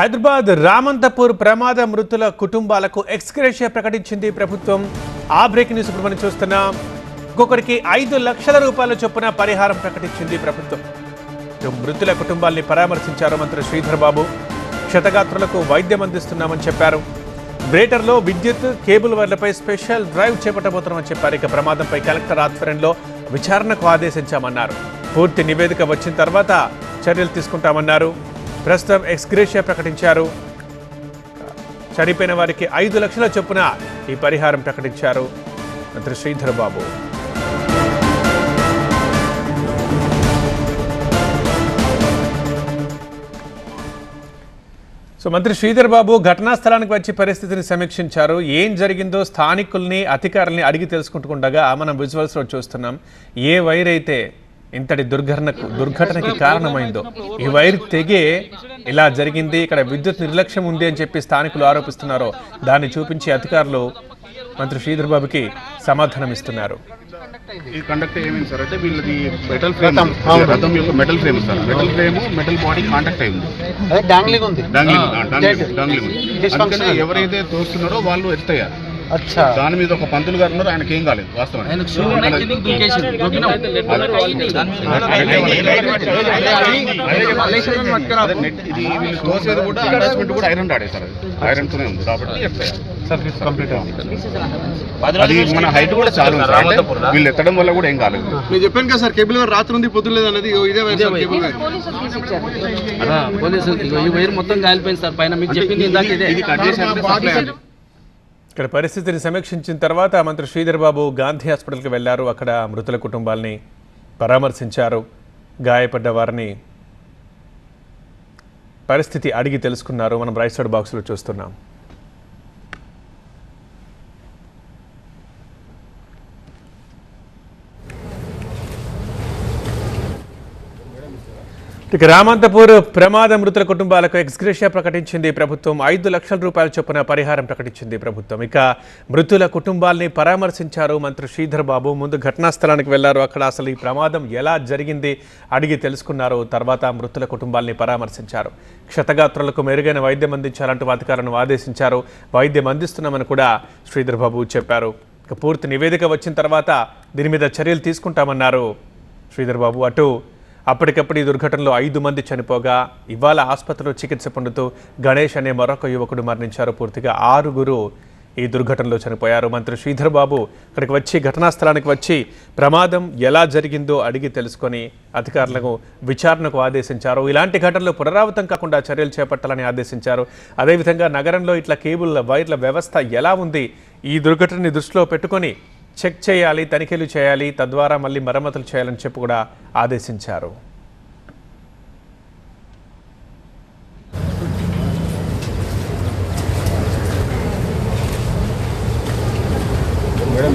హైదరాబాద్ రామంతపూర్ ప్రమాద మృతుల కుటుంబాలకు ఎక్స్గ్రేషియా ప్రకటించింది ప్రభుత్వం. ఆ బ్రేక్ న్యూస్ ఇప్పుడు మనం చూస్తున్నాం. ఒక్కొక్కరికి ఐదు లక్షల రూపాయల చొప్పున పరిహారం ప్రకటించింది ప్రభుత్వం. మృతుల కుటుంబాల్ని పరామర్శించారు మంత్రి శ్రీధర్ బాబు. క్షతగాత్రులకు వైద్యం అందిస్తున్నామని చెప్పారు. గ్రేటర్లో విద్యుత్ కేబుల్ వైర్లపై స్పెషల్ డ్రైవ్ చేపట్టబోతున్నామని చెప్పారు. ఇక ప్రమాదంపై కలెక్టర్ ఆధ్వర్యంలో విచారణకు ఆదేశించామన్నారు. పూర్తి నివేదిక వచ్చిన తర్వాత చర్యలు తీసుకుంటామన్నారు. ప్రస్తుతం ఎక్స్గ్రేషియా ప్రకటించారు. చనిపోయిన వారికి ఐదు లక్షల చొప్పున ఈ పరిహారం ప్రకటించారు. మంత్రి శ్రీధర్ బాబు. సో మంత్రి శ్రీధర్ బాబు ఘటనా స్థలానికి వచ్చి పరిస్థితిని సమీక్షించారు. ఏం జరిగిందో స్థానికుల్ని అధికారుల్ని అడిగి తెలుసుకుంటుండగా మనం విజువల్స్లో చూస్తున్నాం. ఏ వైర్ అయితే ఇంతటి దుర్ఘటనకు దుర్ఘటనకి కారణమైందో. ఈ వైర్ తెగే ఇలా జరిగింది. ఇక్కడ విద్యుత్ నిర్లక్ష్యం ఉంది అని చెప్పి స్థానికులు ఆరోపిస్తున్నారో దాన్ని చూపించి అధికారులు మంత్రి శ్రీధర్ బాబుకి సమాధానం ఇస్తున్నారు. ఈ కండక్ట్ ఏమైంది సార్? అంటే వీళ్ళది మెటల్ ఫ్రేమ్ రథం యొక్క metal frame sir. Metal frame metal body contact అయింది అదే డాంగ్లింగ్ ఉంది. డాంగ్లింగ్ డాంగ్లింగ్ ఎవరైతే తోస్తున్నారో వాళ్ళు ఎత్తాయారు అచ్చా దాని మీద ఒక పంతులు గారు ఉన్నారు ఆయనకి ఏం కాలేదు వాస్తవం ఇది వీళ్ళు తోసేది కూడా అటాచ్మెంట్ కూడా ఐరన్ ఆడే సార్ ఐరన్ తోనే ఉంది కాబట్టి ఎత్తాయారు కంప్లీట్ అది మన హైట్ కూడా చాలా ఉంది వీళ్ళు ఎత్తడం వల్ల కూడా ఏం కాలేదు. నేను చెప్పాను కదా సార్ కేబుల్ వైర్ రాత్రి ఉంది పొద్దులేదు అనేది ఇదే wire sir cable wire. Police ఇగో ఈ వైర్ మొత్తం కాలిపోయింది సార్. పైన మీకు చెప్పింది ఇందాక ఇదే ఇది కట్ చేసి అంటే supply అంటే ఇక్కడ పరిస్థితిని సమీక్షించిన తర్వాత మంత్రి శ్రీధర్ బాబు గాంధీ హాస్పిటల్కి వెళ్ళారు. అక్కడ మృతుల కుటుంబాలని పరామర్శించారు. గాయపడ్డ వారిని పరిస్థితి అడిగి తెలుసుకున్నారు. మనం రైట్ సైడ్ బాక్స్లో చూస్తున్నాం. ఇక రామంతపూర్ ప్రమాద మృతుల కుటుంబాలకు ఎక్స్గ్రేషియా ప్రకటించింది ప్రభుత్వం. ఐదు లక్షల రూపాయల చొప్పున పరిహారం ప్రకటించింది ప్రభుత్వం. ఇక మృతుల కుటుంబాల్ని పరామర్శించారు మంత్రి శ్రీధర్ బాబు. ముందు ఘటనా స్థలానికి వెళ్ళారు. అక్కడ అసలు ఈ ప్రమాదం ఎలా జరిగింది అడిగి తెలుసుకున్నారు. తర్వాత మృతుల కుటుంబాల్ని పరామర్శించారు. క్షతగాత్రులకు మెరుగైన వైద్యం అందించాలంటూ అధికారులను ఆదేశించారు. వైద్యం అందిస్తున్నామని కూడా శ్రీధర్ బాబు చెప్పారు. ఇక పూర్తి నివేదిక వచ్చిన తర్వాత దీని మీద చర్యలు తీసుకుంటామన్నారు శ్రీధర్ బాబు. అటు అప్పటికప్పుడు ఈ దుర్ఘటనలో ఐదు మంది చనిపోగా ఇవాళ ఆసుపత్రిలో చికిత్స పొందుతూ గణేష్ అనే మరొక యువకుడు మరణించారు. పూర్తిగా ఆరుగురు ఈ దుర్ఘటనలో చనిపోయారు. మంత్రి శ్రీధర్ బాబు ఇక్కడికి వచ్చి ఘటనా స్థలానికి వచ్చి ప్రమాదం ఎలా జరిగిందో అడిగి తెలుసుకొని అధికారులకు విచారణకు ఆదేశించారు. ఇలాంటి ఘటనలు పునరావృతం కాకుండా చర్యలు చేపట్టాలని ఆదేశించారు. అదేవిధంగా నగరంలో ఇట్లా కేబుల్ వైర్ల వ్యవస్థ ఎలా ఉంది? ఈ దుర్ఘటనని దృష్టిలో పెట్టుకొని చెక్ చేయాలి తనిఖీలు చేయాలి తద్వారా మళ్ళీ మరమ్మతులు చేయాలని చెప్పి కూడా ఆదేశించారు. మేడం